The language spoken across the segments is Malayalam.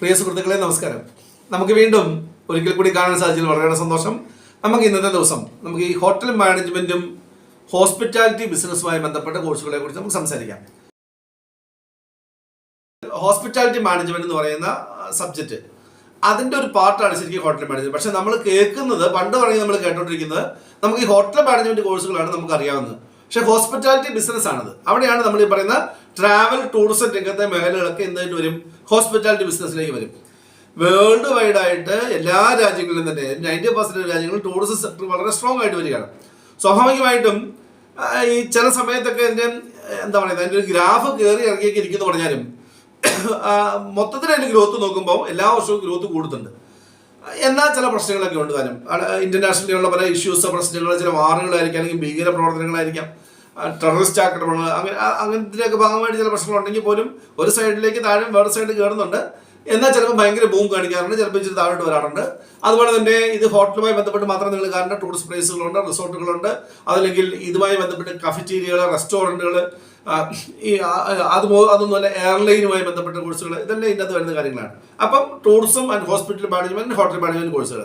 പ്രിയ സുഹൃത്തുക്കളെ നമസ്കാരം. നമുക്ക് വീണ്ടും ഒരിക്കൽ കൂടി കാണാൻ സാധിച്ചതിൽ വളരെ സന്തോഷം. നമുക്ക് ഇന്നത്തെ ദിവസം നമുക്ക് ഈ ഹോട്ടൽ മാനേജ്മെന്റും ഹോസ്പിറ്റാലിറ്റി ബിസിനസ്സുമായി ബന്ധപ്പെട്ട കോഴ്സുകളെ കുറിച്ച് നമുക്ക് സംസാരിക്കാം. ഹോസ്പിറ്റാലിറ്റി മാനേജ്മെന്റ് എന്ന് പറയുന്ന സബ്ജക്റ്റ് അതിന്റെ ഒരു പാർട്ടാണ് ശരിക്കും ഹോട്ടൽ മാനേജ്മെന്റ്. പക്ഷെ നമ്മൾ കേൾക്കുന്നത് പണ്ട് പറഞ്ഞ് നമ്മൾ കേട്ടോണ്ടിരിക്കുന്നത് നമുക്ക് ഈ ഹോട്ടൽ മാനേജ്മെന്റ് കോഴ്സുകളാണ് നമുക്ക് അറിയാവുന്നത്. പക്ഷെ ഹോസ്പിറ്റാലിറ്റി ബിസിനസ് ആണത്. അവിടെയാണ് നമ്മൾ ഈ പറയുന്ന ട്രാവൽ ടൂറിസം രംഗത്തെ മേഖലകളൊക്കെ എന്തായിട്ട് വരും? ഹോസ്പിറ്റാലിറ്റി ബിസിനസ്സിലേക്ക് വരും. വേൾഡ് വൈഡ് ആയിട്ട് എല്ലാ രാജ്യങ്ങളിലും തന്നെ നയന്റി പെർസെന്റ് രാജ്യങ്ങളിൽ ടൂറിസം സെക്ടർ വളരെ സ്ട്രോങ് ആയിട്ട് വരികയാണ്. സ്വാഭാവികമായിട്ടും ഈ ചില സമയത്തൊക്കെ എന്റെ എന്താ പറയുക അതിന്റെ ഒരു ഗ്രാഫ് കയറി ഇറങ്ങിയൊക്കെ ഇരിക്കുന്നു പറഞ്ഞാലും മൊത്തത്തിൽ അതിന്റെ ഗ്രോത്ത് നോക്കുമ്പോൾ എല്ലാ വർഷവും ഗ്രോത്ത് കൂടുന്നുണ്ട്. എന്നാൽ ചില പ്രശ്നങ്ങളൊക്കെ ഉണ്ട് താനും. ഇന്റർനാഷണലിലുള്ള പല ഇഷ്യൂസ് പ്രശ്നങ്ങൾ ചില വാറുകളായിരിക്കാം അല്ലെങ്കിൽ ഭീകര പ്രവർത്തനങ്ങളായിരിക്കാം ടെററിസ്റ്റ് ആക്രമണങ്ങൾ അങ്ങനെ അങ്ങനത്തിന്റെയൊക്കെ ഭാഗമായിട്ട് ചില പ്രശ്നങ്ങളുണ്ടെങ്കിൽ പോലും ഒരു സൈഡിലേക്ക് താഴെ വേറെ സൈഡ് കയറുന്നുണ്ട് എന്നാൽ ചിലപ്പോൾ ഭയങ്കര ബൂം കാണിക്കാറുണ്ട് ചിലപ്പോൾ ഇച്ചിരി താഴോട്ട് വരാറുണ്ട്. അതുപോലെ തന്നെ ഇത് ഹോട്ടലുമായി ബന്ധപ്പെട്ട് മാത്രം നിങ്ങൾ കാണുന്ന ടൂറിസ്റ്റ് പ്ലേസുകളുണ്ട് റിസോർട്ടുകളുണ്ട് അതല്ലെങ്കിൽ ഇതുമായി ബന്ധപ്പെട്ട് കഫറ്റീരിയകൾ റെസ്റ്റോറന്റുകൾ ഈ അത് അതൊന്നും അതൊന്നുമല്ല എയർലൈനുമായി ബന്ധപ്പെട്ട കോഴ്സുകൾ ഇതെല്ലാം ഇതിനകത്ത് വരുന്ന കാര്യങ്ങളാണ്. അപ്പം tourism and hospital management hotel management കോഴ്സുകൾ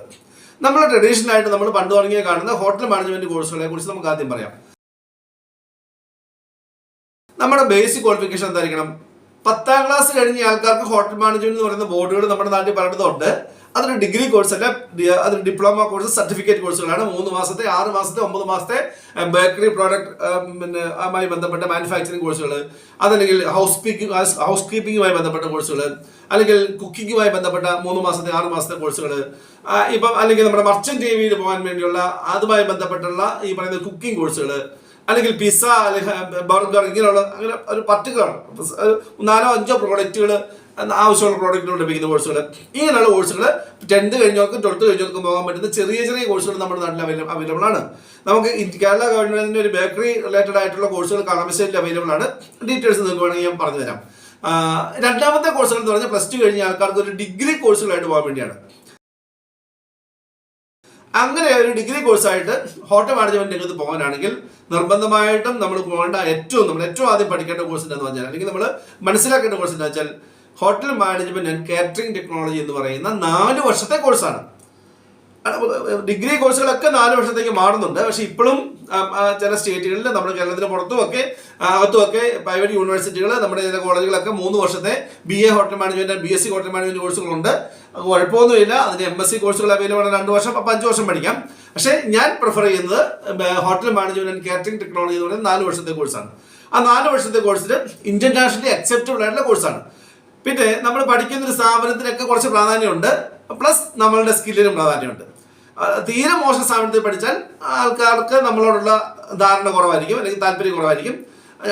നമ്മൾ ട്രഡീഷണൽ ആയിട്ട് നമ്മൾ പണ്ട് തുടങ്ങിയ കാണുന്ന ഹോട്ടൽ മാനേജ്മെന്റ് കോഴ്സുകളെ കുറിച്ച് നമുക്ക് ആദ്യം പറയാം. നമ്മുടെ ബേസിക് ക്വാളിഫിക്കേഷൻ എന്തായിരിക്കണം? പത്താം ക്ലാസ് കഴിഞ്ഞ ആൾക്കാർക്ക് ഹോട്ടൽ മാനേജ്മെന്റ് എന്ന് പറയുന്ന ബോർഡുകൾ നമ്മുടെ നാട്ടിൽ പലയിടത്തുണ്ട്. അതൊരു ഡിഗ്രി കോഴ്സ് അല്ല അതൊരു ഡിപ്ലോമ കോഴ്സ് സർട്ടിഫിക്കറ്റ് കോഴ്സുകളാണ് മൂന്ന് മാസത്തെ ആറ് മാസത്തെ ഒമ്പത് മാസത്തെ ബേക്കറി പ്രോഡക്റ്റ് പിന്നെ അതുമായി ബന്ധപ്പെട്ട മാനുഫാക്ചറിങ് കോഴ്സുകൾ അതല്ലെങ്കിൽ ഹൗസ് പീക്കിംഗ് ഹൗസ് കീപ്പിംഗുമായി ബന്ധപ്പെട്ട കോഴ്സുകൾ അല്ലെങ്കിൽ കുക്കിങ്ങുമായി ബന്ധപ്പെട്ട മൂന്ന് മാസത്തെ ആറ് മാസത്തെ കോഴ്സുകൾ ഇപ്പം അല്ലെങ്കിൽ നമ്മുടെ മർച്ചന്റ് നേവിയിൽ പോകാൻ വേണ്ടിയുള്ള അതുമായി ബന്ധപ്പെട്ടുള്ള ഈ പറയുന്ന കുക്കിംഗ് കോഴ്സുകൾ അല്ലെങ്കിൽ പിസ്സ അല്ലെങ്കിൽ ബർഗർ ഇങ്ങനെയുള്ള അങ്ങനെ ഒരു പർട്ടിക്കുലർ നാലോ അഞ്ചോ പ്രോഡക്റ്റുകൾ ആവശ്യമുള്ള പ്രോഡക്റ്റുകൾ ലഭിക്കുന്ന കോഴ്സുകൾ ഇങ്ങനെയുള്ള കോഴ്സുകൾ ടെൻത്ത് കഴിഞ്ഞവർക്ക് ട്വൽത്ത് കഴിഞ്ഞവർക്ക് പോകാൻ പറ്റുന്ന ചെറിയ ചെറിയ കോഴ്സുകൾ നമ്മുടെ നാട്ടിൽ അവൈലബിൾ ആണ്. നമുക്ക് കേരള ഗവൺമെന്റിന്റെ ഒരു ബേക്കറി റിലേറ്റഡ് ആയിട്ടുള്ള കോഴ്സുകൾ കളമശ്ശേരിയിൽ അവൈലബിൾ ആണ്. ഡീറ്റെയിൽസ് നിങ്ങൾക്ക് വേണമെങ്കിൽ ഞാൻ പറഞ്ഞുതരാം. രണ്ടാമത്തെ കോഴ്സുകൾ എന്ന് പറഞ്ഞാൽ പ്ലസ് ടു കഴിഞ്ഞ ആൾക്കാർക്ക് ഒരു ഡിഗ്രി കോഴ്സുകളായിട്ട് പോകാൻ വേണ്ടിയാണ്. അങ്ങനെ ഒരു ഡിഗ്രി കോഴ്സായിട്ട് ഹോട്ടൽ മാനേജ്മെന്റ് രംഗത്ത് പോകാനാണെങ്കിൽ നിർബന്ധമായിട്ടും നമ്മൾ പോകേണ്ട ഏറ്റവും നമ്മൾ ഏറ്റവും ആദ്യം പഠിക്കേണ്ട കോഴ്സ് എന്താണെന്ന് പറഞ്ഞാൽ അല്ലെങ്കിൽ നമ്മൾ മനസ്സിലാക്കേണ്ട കോഴ്സ് എന്താ വെച്ചാൽ hotel management and catering technology എന്ന് പറയുന്ന നാല് വർഷത്തെ കോഴ്സാണ് ഡിഗ്രി കോഴ്സുകളൊക്കെ നാല് വർഷത്തേക്ക് മാറുന്നുണ്ട്. പക്ഷെ ഇപ്പോഴും ചില സ്റ്റേറ്റുകളിൽ നമ്മുടെ കേരളത്തിന് പുറത്തും ഒക്കെ ആ, അകത്തുമൊക്കെ പ്രൈവറ്റ് യൂണിവേഴ്സിറ്റികൾ നമ്മുടെ ചില കോളേജുകളൊക്കെ മൂന്ന് വർഷത്തെ B A hotel management B S C hotel management കോഴ്സുകളുണ്ട് കുഴപ്പമൊന്നുമില്ല. അതിന് എം എസ് സി കോഴ്സുകൾ അവൈലബിൾ ആണ് രണ്ട് വർഷം അപ്പം അഞ്ച് വർഷം പഠിക്കാം. പക്ഷേ ഞാൻ പ്രിഫർ ചെയ്യുന്നത് hotel management and catering technology എന്ന് പറയുന്നത് നാല് വർഷത്തെ കോഴ്സാണ് ആ നാല് വർഷത്തെ കോഴ്സിൽ ഇന്റർനാഷണലി അക്സെപ്റ്റബിൾ ആയിട്ടുള്ള കോഴ്സാണ് പിന്നെ നമ്മൾ പഠിക്കുന്ന ഒരു സ്ഥാപനത്തിനൊക്കെ കുറച്ച് പ്രാധാന്യമുണ്ട്. പ്ലസ് നമ്മളുടെ സ്കില്ലിനും പ്രാധാന്യമുണ്ട്. തീരെ മോശം സ്ഥാപനത്തിൽ പഠിച്ചാൽ ആൾക്കാർക്ക് നമ്മളോടുള്ള ധാരണ കുറവായിരിക്കും അല്ലെങ്കിൽ താല്പര്യം കുറവായിരിക്കും.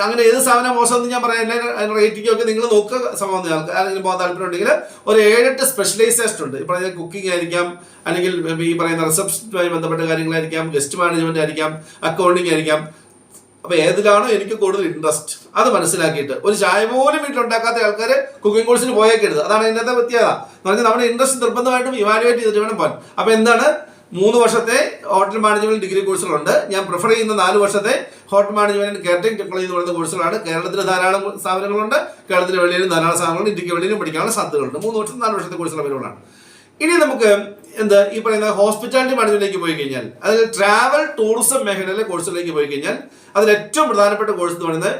അങ്ങനെ ഏത് മോശം എന്ന് ഞാൻ പറയാനില്ല അതിന് റേറ്റിംഗ് ഒക്കെ നിങ്ങൾ നോക്കുക സംഭവം ആൾക്കാർ ആരെങ്കിലും പോകാൻ താല്പര്യം ഉണ്ടെങ്കിൽ ഒരു ഏഴെട്ട് സ്പെഷ്യലൈസേഷൻ ഉണ്ട്. ഇപ്പോൾ അതായത് കുക്കിംഗ് ആയിരിക്കാം അല്ലെങ്കിൽ ഈ പറയുന്ന റിസപ്ഷനുമായി ബന്ധപ്പെട്ട കാര്യങ്ങളായിരിക്കാം ഗസ്റ്റ് മാനേജ്മെന്റ് ആയിരിക്കാം അക്കൗണ്ടിങ് ആയിരിക്കാം. അപ്പൊ ഏതിലാണോ എനിക്ക് കൂടുതൽ ഇൻട്രസ്റ്റ് അത് മനസ്സിലാക്കിയിട്ട്. ഒരു ചായ പോലും വീട്ടിലുണ്ടാക്കാത്ത ആൾക്കാർ കുക്കിംഗ് കോഴ്സിന് പോയേക്കരുത്. അതാണ് ഇന്നത്തെ വ്യത്യാസ. എന്ന് പറഞ്ഞാൽ നമ്മുടെ ഇൻട്രസ്റ്റ് നിർബന്ധമായിട്ടും ഇവാലുവേറ്റ് ചെയ്തിട്ട് വേണം പോകാൻ. അപ്പൊ എന്താണ്? മൂന്ന് വർഷത്തെ ഹോട്ടൽ മാനേജ്മെന്റ് ഡിഗ്രി കോഴ്സുകളുണ്ട് ഞാൻ പ്രിഫർ ചെയ്യുന്ന നാല് വർഷത്തെ ഹോട്ടൽ മാനേജ്മെന്റ് കാറ്ററിംഗ് ടെക്നോളജി എന്ന് പറയുന്ന കോഴ്സുകളാണ് കേരളത്തിൽ ധാരാളം സ്ഥാപനങ്ങളുണ്ട്. കേരളത്തിന് വെളിയിലും ധാരാളം സ്ഥാപനങ്ങളുണ്ട്. ഇന്ത്യയ്ക്ക് വെളിയിലും പഠിക്കാനുള്ള സാധ്യതകളുണ്ട്. മൂന്ന് വർഷം നാല് വർഷത്തെ കോഴ്സുകൾ അവൈലബിൾ ആണ്. ഇനി നമുക്ക് എന്താ ഈ പറയുന്ന ഹോസ്പിറ്റാലിറ്റി മാനേജ്മെന്റിലേക്ക് പോയി കഴിഞ്ഞാൽ അതിൽ ട്രാവൽ ടൂറിസം മേഖലയിലെ കോഴ്സുകളിലേക്ക് പോയി കഴിഞ്ഞാൽ അതിൽ ഏറ്റവും പ്രധാനപ്പെട്ട കോഴ്സ് എന്ന് പറയുന്നത്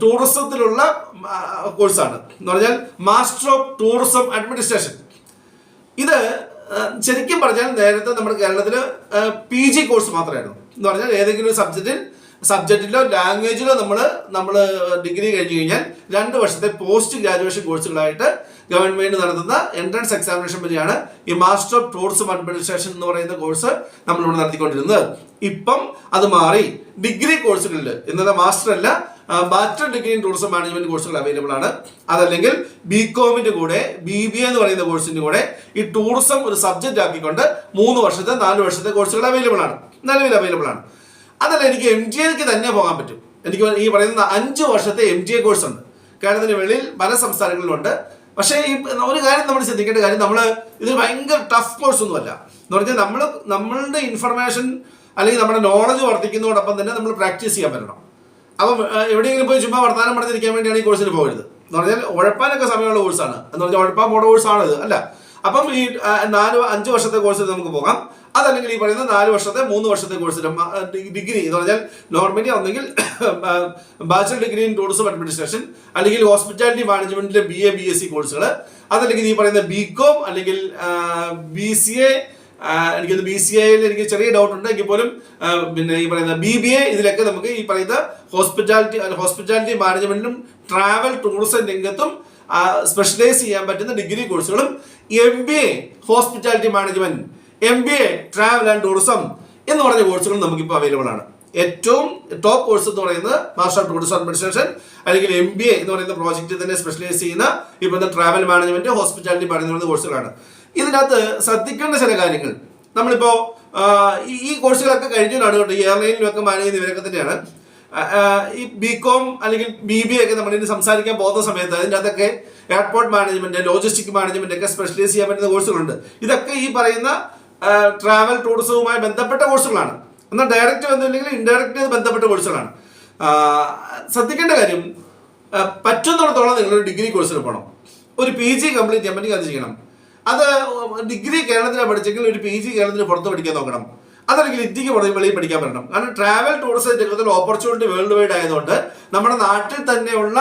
ടൂറിസത്തിലുള്ള കോഴ്സാണ് എന്ന് പറഞ്ഞാൽ മാസ്റ്റർ ഓഫ് ടൂറിസം അഡ്മിനിസ്ട്രേഷൻ ഇത് ശരിക്കും പറഞ്ഞാൽ നേരത്തെ നമ്മുടെ കേരളത്തിൽ പി ജി കോഴ്സ് മാത്രമായിരുന്നു. എന്ന് പറഞ്ഞാൽ ഏതെങ്കിലും ഒരു സബ്ജക്റ്റിൽ സബ്ജക്റ്റിലോ ലാംഗ്വേജിലോ നമ്മൾ നമ്മൾ ഡിഗ്രി കഴിഞ്ഞു കഴിഞ്ഞാൽ രണ്ട് വർഷത്തെ പോസ്റ്റ് ഗ്രാജുവേഷൻ കോഴ്സുകളായിട്ട് ഗവൺമെന്റ് നടത്തുന്ന എൻട്രൻസ് എക്സാമിനേഷൻ വഴിയാണ് ഈ മാസ്റ്റർ ഓഫ് ടൂറിസം അഡ്മിനിസ്ട്രേഷൻ എന്ന് പറയുന്ന കോഴ്സ് നമ്മളിവിടെ നടത്തിക്കൊണ്ടിരുന്നത്. ഇപ്പം അത് മാറി ഡിഗ്രി കോഴ്സുകളിൽ ഇന്നത്തെ മാസ്റ്റർ അല്ല bachelor degree in tourism management കോഴ്സുകൾ അവൈലബിൾ ആണ്. അതല്ലെങ്കിൽ ബി കോമിന്റെ കൂടെ ബി ബി എ എന്ന് പറയുന്ന കോഴ്സിന്റെ കൂടെ ഈ ടൂറിസം ഒരു സബ്ജക്റ്റ് ആക്കിക്കൊണ്ട് മൂന്ന് വർഷത്തെ നാല് വർഷത്തെ കോഴ്സുകൾ അവൈലബിൾ ആണ്. നിലവിൽ അവൈലബിൾ ആണ്. അതല്ല എനിക്ക് എം ജി എക്ക് തന്നെ പോകാൻ പറ്റും. എനിക്ക് ഈ പറയുന്ന അഞ്ച് വർഷത്തെ എം ജി എ കോഴ്സ് ഉണ്ട്. കേരളത്തിന് വെളിയിൽ പല സംസ്ഥാനങ്ങളിലുണ്ട്. പക്ഷേ ഈ ഒരു കാര്യം നമ്മൾ ശ്രദ്ധിക്കേണ്ട കാര്യം നമ്മൾ ഇത് ഭയങ്കര ടഫ് കോഴ്സ് ഒന്നുമല്ല. എന്ന് പറഞ്ഞാൽ നമ്മൾ നമ്മളുടെ ഇൻഫർമേഷൻ അല്ലെങ്കിൽ നമ്മുടെ നോളജ് വർദ്ധിക്കുന്നതോടൊപ്പം തന്നെ നമ്മൾ പ്രാക്ടീസ് ചെയ്യാൻ പറ്റണം അപ്പം എവിടെയെങ്കിലും പോയി ചുമ്മാ വർത്തമാനം പറഞ്ഞിരിക്കാൻ വേണ്ടിയാണ് ഈ കോഴ്സിന് പോകരുത് എന്ന് പറഞ്ഞാൽ ഉഴപ്പാനൊക്കെ സമയമുള്ള കോഴ്സാണ് എന്ന് പറഞ്ഞാൽ ഉഴപ്പാൻ പോണ കോഴ്സാണ് ഇത് അല്ല അപ്പം ഈ നാല് അഞ്ച് വർഷത്തെ കോഴ്സിൽ നമുക്ക് പോകാം. അതല്ലെങ്കിൽ ഈ പറയുന്ന നാല് വർഷത്തെ മൂന്ന് വർഷത്തെ കോഴ്സിൽ ഡിഗ്രി എന്ന് പറഞ്ഞാൽ നോർമലി ഒന്നെങ്കിൽ bachelor degree in tourism administration അല്ലെങ്കിൽ hospitality മാനേജ്മെന്റിലെ B A B S C കോഴ്സുകൾ അതല്ലെങ്കിൽ ഈ പറയുന്ന ബി കോം അല്ലെങ്കിൽ ബി സി എ എനിക്ക് ബി സി ഐയിൽ എനിക്ക് ചെറിയ ഡൗട്ട് ഉണ്ട്. എങ്കിൽ പോലും പിന്നെ ഈ പറയുന്ന ബി ബി എ ഇതിലൊക്കെ നമുക്ക് ഈ പറയുന്ന ഹോസ്പിറ്റാലിറ്റി ഹോസ്പിറ്റാലിറ്റി മാനേജ്മെന്റിനും ട്രാവൽ ടൂറിസം രംഗത്തും സ്പെഷ്യലൈസ് ചെയ്യാൻ പറ്റുന്ന ഡിഗ്രി കോഴ്സുകളും M B A hospitality management M B A travel and tourism എന്ന് പറഞ്ഞ കോഴ്സുകൾ നമുക്കിപ്പോൾ അവൈലബിൾ ആണ്. ഏറ്റവും ടോപ്പ് കോഴ്സ് എന്ന് പറയുന്നത് മാസ്റ്റർ ഓഫ് ടൂറിസം അഡ്മിനിസ്ട്രേഷൻ അല്ലെങ്കിൽ എം ബി എ എന്ന് പറയുന്ന പ്രോജക്റ്റിൽ തന്നെ സ്പെഷ്യലൈസ് ചെയ്യുന്ന ഇപ്പോഴത്തെ ട്രാവൽ മാനേജ്മെന്റ് ഹോസ്പിറ്റാലിറ്റി പറയുന്ന കോഴ്സുകളാണ് ഇതിനകത്ത് ശ്രദ്ധിക്കേണ്ട ചില കാര്യങ്ങൾ. നമ്മളിപ്പോ ഈ കോഴ്സുകളൊക്കെ കഴിഞ്ഞിട്ടാണ് കേട്ടോ ഈ എയർലൈനിലൊക്കെ മാനേജ് ചെയ്യുന്ന ഇവരൊക്കെ തന്നെയാണ്. ഈ ബി കോം അല്ലെങ്കിൽ ബി ബി ഒക്കെ നമ്മൾ ഇനി സംസാരിക്കാൻ പോകുന്ന സമയത്ത് അതിന്റെ അകത്തൊക്കെ എയർപോർട്ട് മാനേജ്മെന്റ് ലോജിസ്റ്റിക് മാനേജ്മെന്റ് ഒക്കെ സ്പെഷ്യലൈസ് ചെയ്യാൻ പറ്റുന്ന കോഴ്സുകളുണ്ട് ഇതൊക്കെ ഈ പറയുന്ന ട്രാവൽ ടൂറിസവുമായി ബന്ധപ്പെട്ട കോഴ്സുകളാണ് എന്നാൽ ഡയറക്റ്റ് ബന്ധമില്ലെങ്കിൽ ഇൻഡയറക്റ്റ് ബന്ധപ്പെട്ട കോഴ്സുകളാണ് ശ്രദ്ധിക്കേണ്ട കാര്യം പറ്റുന്നിടത്തോളം നിങ്ങളൊരു ഡിഗ്രി കോഴ്സിന് പോകണം. ഒരു പി ജി കംപ്ലീറ്റ് ചെയ്യാൻ പറ്റി അത് ചെയ്യണം. അത് ഡിഗ്രി കേരളത്തിലാണ് പഠിച്ചെങ്കിൽ ഒരു പി ജി കേരളത്തിന് പുറത്ത് പഠിക്കാൻ നോക്കണം. അതല്ലെങ്കിൽ ഇന്ത്യയ്ക്ക് പുറത്ത് വെളിയിൽ പഠിക്കാൻ പറ്റണം കാരണം ട്രാവൽ ടൂറിസം രംഗത്തിൽ ഓപ്പർച്യൂണിറ്റി വേൾഡ് വൈഡ് ആയതുകൊണ്ട് നമ്മുടെ നാട്ടിൽ തന്നെയുള്ള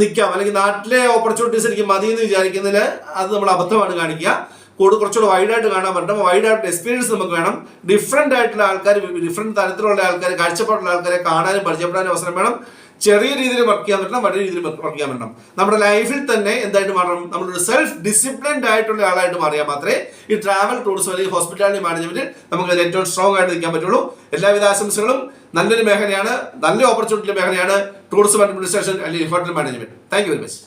നിൽക്കാം. അല്ലെങ്കിൽ നാട്ടിലെ ഓപ്പർച്യൂണിറ്റീസ് എനിക്ക് മതി എന്ന് വിചാരിക്കുന്നതിൽ അത് നമ്മൾ അബദ്ധമാണ് കാണിക്കുക. കൂടുതൽ കുറച്ചുകൂടെ വൈഡായിട്ട് കാണാൻ പറ്റണം വൈഡായിട്ട് എക്സ്പീരിയൻസ് നമുക്ക് വേണം. ഡിഫറെന്റ് ആയിട്ടുള്ള ആൾക്കാർ ഡിഫറെന്റ് തരത്തിലുള്ള ആൾക്കാർ കാഴ്ചപ്പാടുള്ള ആൾക്കാരെ കാണാനും പരിചയപ്പെടാനും അവസരം വേണം. ചെറിയ രീതിയിൽ വർക്ക് ചെയ്യാൻ പറ്റണം വലിയ രീതിയിൽ വർക്ക് ചെയ്യാൻ പറ്റണം. നമ്മുടെ ലൈഫിൽ തന്നെ എന്തായിട്ട് മാറണം? നമ്മളൊരു സെൽഫ് ഡിസിപ്ലിൻഡ് ആയിട്ടുള്ള ആളായിട്ട് മാറിയാൽ മാത്രമേ ഈ ട്രാവൽ ടൂറിസം അല്ലെങ്കിൽ ഹോസ്പിറ്റാലിറ്റി മാനേജ്മെന്റ് നമുക്ക് ഏറ്റവും സ്ട്രോങ് ആയിട്ട് നിൽക്കാൻ പറ്റുള്ളൂ. എല്ലാവിധ ആശംസകളും. നല്ലൊരു മേഖലയാണ് നല്ല ഓപ്പർച്യൂണിറ്റി മേഖലയാണ് ടൂറിസം അഡ്മിനിസ്ട്രേഷൻ അല്ലെങ്കിൽ hotel management thank you very much